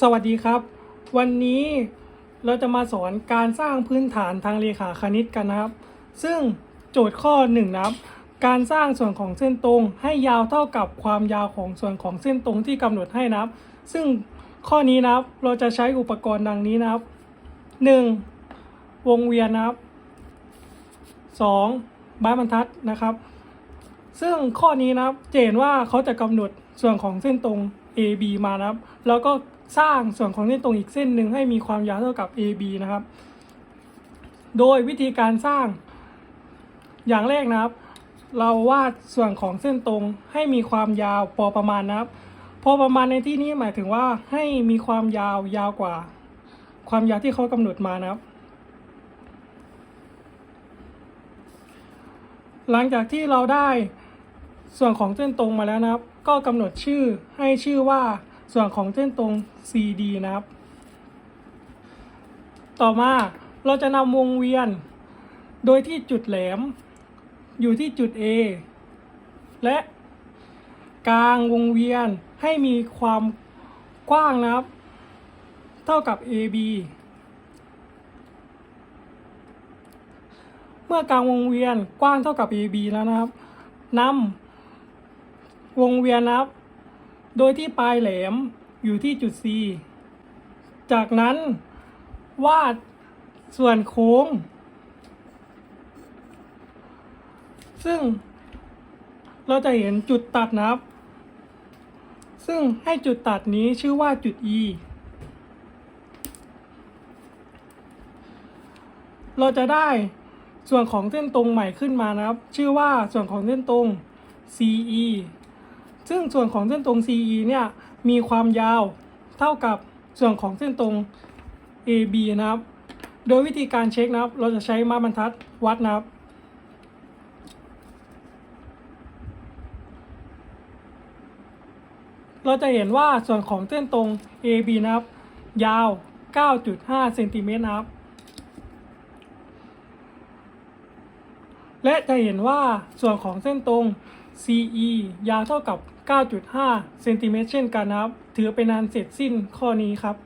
สวัสดีครับ วันนี้เราจะมาสอนการสร้างพื้นฐานทางเรขาคณิตกันนะครับ ซึ่งโจทย์ข้อหนึ่งนะครับ การสร้างส่วนของเส้นตรง ให้ยาวเท่ากับความยาวของส่วนของเส้นตรงที่กำหนดให้นะครับ ซึ่งข้อนี้นะครับเราจะใช้อุปกรณ์ดังนี้นะครับ 1. วงเวียนนะครับ 2. ไม้บรรทัดนะครับ ซึ่งข้อนี้นะครับจะเห็นว่าเขาจะกำหนดส่วนของเส้นตรง AB มานะครับ แล้วก็ สร้างส่วนของเส้นตรงอีกเส้นหนึ่งให้มีความยาวเท่ากับ AB นะครับ โดยวิธีการสร้างอย่างแรกนะครับ เราวาดส่วนของเส้นตรงให้มีความยาวพอประมาณนะครับ พอประมาณในที่นี้หมายถึงว่าให้มีความยาวยาวกว่า ความยาวที่เขากำหนดมานะครับ หลังจากที่เราได้ส่วนของเส้นตรงมาแล้วนะครับ ก็กำหนดชื่อให้ชื่อว่า ส่วนของเส้นตรง CD นะครับ ต่อมาเราจะนำวงเวียน โดยที่จุดแหลม อยู่ที่จุด A และกลางวงเวียนให้มีความกว้างนะครับ เท่ากับ AB เมื่อกลางวงเวียนกว้างเท่ากับ AB แล้วนะครับนำวงเวียนนะครับ โดยที่ปลายแหลมอยู่ที่จุด C จากนั้นวาดส่วนโค้ง ซึ่งเราจะเห็นจุดตัดนะครับ ซึ่งให้จุดตัดนี้ชื่อว่าจุด E เราจะได้ส่วนของเส้นตรงใหม่ขึ้นมานะครับ ชื่อว่าส่วนของเส้นตรง CE ซึ่งส่วนของเส้นตรง CE เนี่ยมีความยาวเท่ากับส่วนของเส้นตรง AB นะครับ โดยวิธีการเช็คนะครับ เราจะใช้ไม้บรรทัดวัดนะครับเราจะเห็นว่าส่วนของเส้นตรง AB นะครับ ยาว 9.5 เซนติเมตรนะครับ และจะเห็นว่าส่วนของเส้นตรง CE ยาวเท่ากับ 9.5 เซนติเมตรเช่นกันนะครับ ถือเป็นอันเสร็จสิ้นข้อนี้ครับ